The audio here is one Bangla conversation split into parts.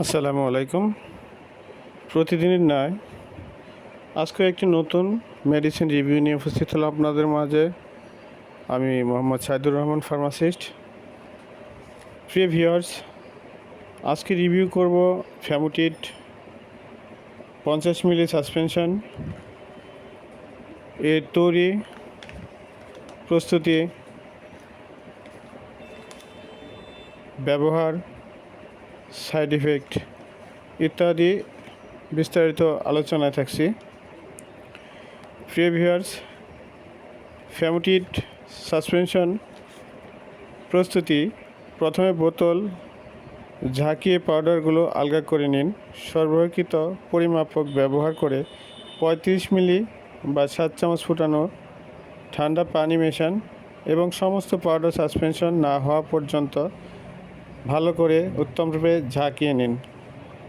আসসালামু আলাইকুম। প্রতিদিনের নয় আজকে একটি নতুন মেডিসিন রিভিউ নিয়ে উপস্থিত হলাম আপনাদের মাঝে। আমি মোহাম্মদ সাইদুর রহমান ফার্মাসিস্ট প্রিয় ভিউয়ার্স আজকে রিভিউ করব ফ্যামুটিড পঞ্চাশ মিলি সাসপেনশন এর তৈরি প্রস্তুতি ব্যবহার সাইড ইফেক্ট ইত্যাদি বিস্তারিত আলোচনায় থাকছি। প্রিয় ভিউয়ার্স, ফ্যামুটিড সাসপেনশন প্রস্তুতি। প্রথমে বোতল ঝাঁকিয়ে পাউডারগুলো আলগা করে নিন। সর্বকৃত পরিমাপক ব্যবহার করে পঁয়ত্রিশ মিলি বা সাত চামচ ফুটানো ঠান্ডা পানি মেশান এবং সমস্ত পাউডার সাসপেনশন না হওয়া পর্যন্ত ভালো করে উত্তমরূপে ঝাঁকিয়ে নিন।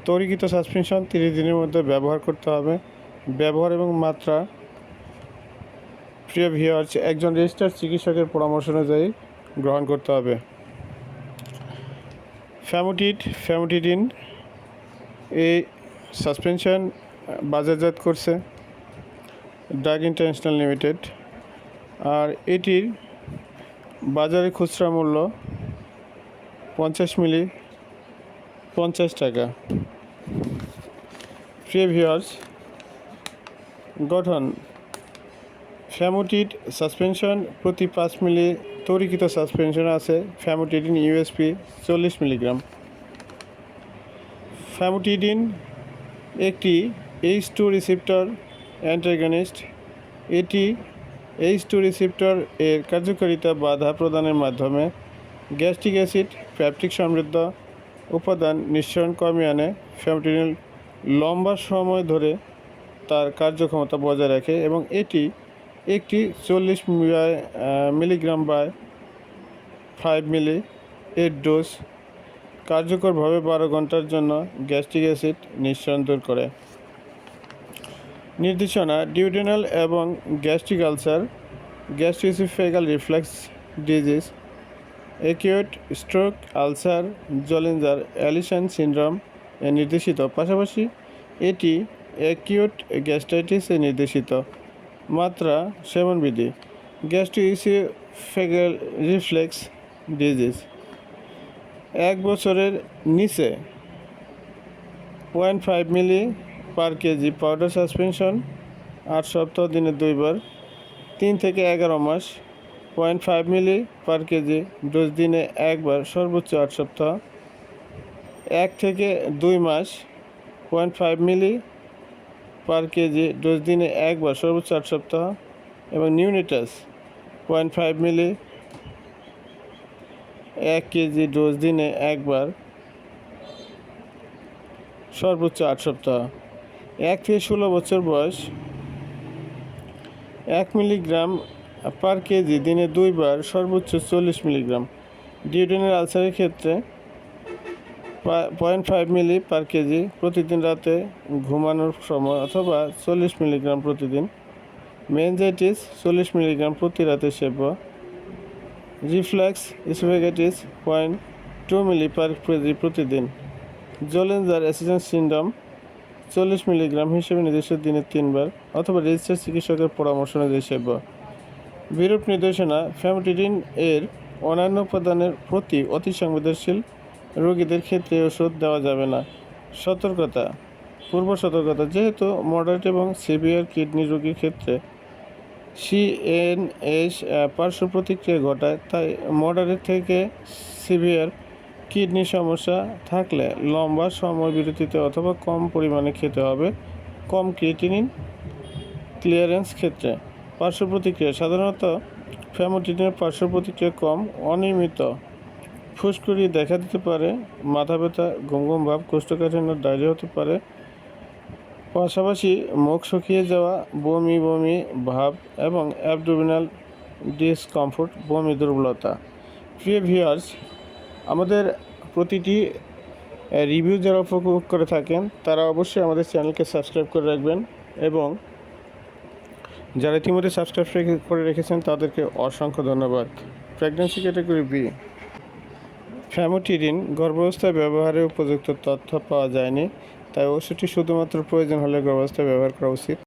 তৈরিকৃত সাসপেনশন তিরিশ দিনের মধ্যে ব্যবহার করতে হবে। ব্যবহার এবং মাত্রা। প্রিয় ভিওয়ার্স একজন রেজিস্টার্ড চিকিৎসকের পরামর্শ অনুযায়ী গ্রহণ করতে হবে। ফ্যামোটিড, ফ্যামোটিডিন এই সাসপেনশন বাজারজাত করছে। Drug international limited. আর এটির বাজারে খুচরা মূল্য পঞ্চাশ মিলি, পঞ্চাশ টাকা। প্রিয় গঠন। ফ্যামোটিড সাসপেনশন প্রতি পাঁচ মিলি তৈরিকৃত সাসপেনশন আছে ফ্যামোটিডিন ইউএসপি চল্লিশ মিলিগ্রাম। ফ্যামোটিডিন একটি এইচ টু রিসিপ্টর অ্যান্টাগনিস্ট। এটি এইচ টু রিসিপ্টর এর কার্যকারিতা বাধা প্রদানের মাধ্যমে গ্যাস্ট্রিক অ্যাসিড প্যাপটিক সমৃদ্ধ উপাদান নিঃসরণ কমিয়ে আনে ফ্যামোটিনিল লম্বা সময় ধরে তার কার্যক্ষমতা বজায় রাখে এবং এটি একটি চল্লিশ মিলিগ্রাম বাই ফাইভ মিলি এর ডোজ কার্যকরভাবে বারো ঘণ্টার জন্য গ্যাস্ট্রিক অ্যাসিড নিঃসরণ দূর করে। নির্দেশনা, ডিউডেনাল এবং gastric ulcer gastroesophageal reflex disease acute, stroke, ulcer Zollinger Ellison syndrome এ নির্দেশিত। পাশাপাশি এটি অ্যাকিউট গ্যাস্ট্রাইটিসে নির্দেশিত। মাত্রা সেবনবিধি গ্যাস্ট্রিসিফেগাল রিফ্লেক্স ডিজিজ। এক বছরের নিচে point five ml per kg powder suspension, আট সপ্তাহ, দিনে দুইবার, তিন থেকে এগারো মাস point five ml per kg dose দিনে একবার সর্বোচ্চ আট সপ্তাহ। এক থেকে দুই মাস point five ml per kg dose দিনে একবার সর্বোচ্চ আট সপ্তাহ এবং নিউনিটাস পয়েন্ট ফাইভ মিলি এক কেজি ডোজ দিনে একবার সর্বোচ্চ আট সপ্তাহ। এক থেকে ষোলো বছর বয়স এক মিলিগ্রাম পার কেজি দিনে দুইবার সর্বোচ্চ চল্লিশ মিলিগ্রাম। ডিউডেনের আলসারের ক্ষেত্রে point five ml per kg প্রতিদিন রাতে ঘুমানোর সময় অথবা চল্লিশ মিলিগ্রাম প্রতিদিন। মেনজাইটিস চল্লিশ মিলিগ্রাম প্রতি রাতে সেব্য। Reflux oesophagitis point two ml per kg প্রতিদিন। জলেঞ্জার অ্যাসিডেন্ট সিন্ড্রোম চল্লিশ মিলিগ্রাম হিসেবে নির্দিষ্ট দিনে তিনবার অথবা রেজিস্টার চিকিৎসকের পরামর্শ অনুযায়ী সেব্য। বিরূপ নির্দেশনা ফ্যামিটিডিন এর অন্যান্য উপাদানের প্রতি অতি সংবেদনশীল রোগীদের ক্ষেত্রে ওষুধ দেওয়া যাবে না। সতর্কতা, পূর্ব সতর্কতা, যেহেতু মডারেট এবং সিভিয়ার কিডনি রোগীর ক্ষেত্রে সিএনএস পার্শ্ব প্রতিক্রিয়া ঘটায়, তাই মডারেট থেকে সিভিয়ার কিডনি সমস্যা থাকলে লম্বা সময় বিরতিতে অথবা কম পরিমাণে খেতে হবে। কম ক্রিয়েটিনিন ক্লিয়ারেন্স ক্ষেত্রে। পার্শ্ব প্রতিক্রিয়া সাধারণত ফ্যামোটিনের পার্শ্ব প্রতিক্রিয়া কম, অনিয়মিত। ফুসকুড়ি দেখা দিতে পারে, মাথা ব্যথা ঘুম ভাব, কোষ্ঠকাঠিন্য ডায়রিয়া হতে পারে। পাশাপাশি মুখ শুকিয়ে যাওয়া, বমি বমি ভাব এবং অ্যাবডোমিনাল ডিসকমফোর্ট, বমি দুর্বলতা। প্রিয় ভিউয়ার্স, আমাদের প্রতিটি রিভিউ যারা উপভোগ করে থাকেন, তারা অবশ্যই আমাদের চ্যানেলকে সাবস্ক্রাইব করে রাখবেন এবং যারা ইতিমধ্যে সাবস্ক্রাইব করে রেখেছেন, তাদেরকে অসংখ্য ধন্যবাদ। প্রেগনেন্সি ক্যাটাগরি বি ফ্যামোটিরিন গর্ভাবস্থায় ব্যবহারে উপযুক্ত তথ্য পাওয়া যায়নি, তাই ওষুধটি শুধুমাত্র প্রয়োজন হলে গর্ভাবস্থায় ব্যবহার করা উচিত।